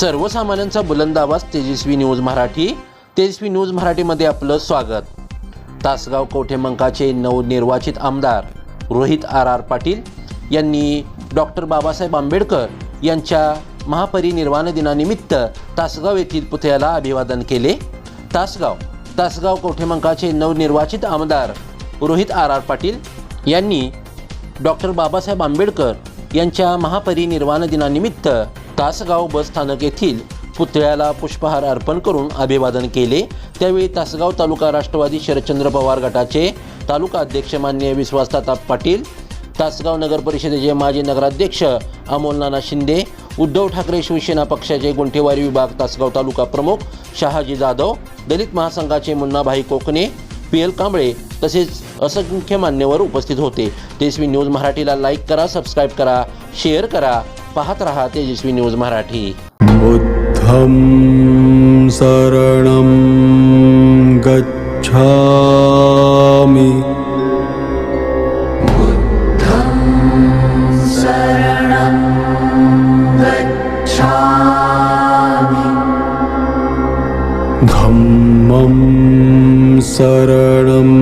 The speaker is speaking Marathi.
सर्वसामान्यांचा बुलंद आवाज तेजस्वी न्यूज मराठी. तेजस्वी न्यूज मराठीमध्ये आपलं स्वागत. तासगाव कवठेमंकाचे नवनिर्वाचित आमदार रोहित आर आर पाटील यांनी डॉक्टर बाबासाहेब आंबेडकर यांच्या महापरिनिर्वाण दिनानिमित्त तासगाव येथील पुतळ्याला अभिवादन केले. तासगाव तासगाव कवठेमंकाचे नवनिर्वाचित आमदार रोहित आर आर पाटील यांनी डॉक्टर बाबासाहेब आंबेडकर यांच्या महापरिनिर्वाण दिनानिमित्त तासगाव बस स्थानक येथील पुतळ्याला पुष्पहार अर्पण करून अभिवादन केले. त्यावेळी तासगाव तालुका राष्ट्रवादी शरदचंद्र पवार गटाचे तालुका अध्यक्ष मान्य विश्वासदाता पाटील तासगाव नगर परिषदेचे माजी नगराध्यक्ष अमोल नाना शिंदे उद्धव ठाकरे शिवसेना पक्षाचे गुंठेवारी विभाग तासगाव तालुका प्रमुख शहाजी जाधव दलित महासंघाचे मुन्नाभाई कोकणे पी एल कांबळे तसेच असंख्य मान्यवर उपस्थित होते. तेजस्वी न्यूज मराठीला लाईक करा सबस्क्राईब करा शेअर करा. पाहत रहा तेजस्वी न्यूज मराठी. बुद्धं शरणं गच्छामि. धम्मं शरणं गच्छामि.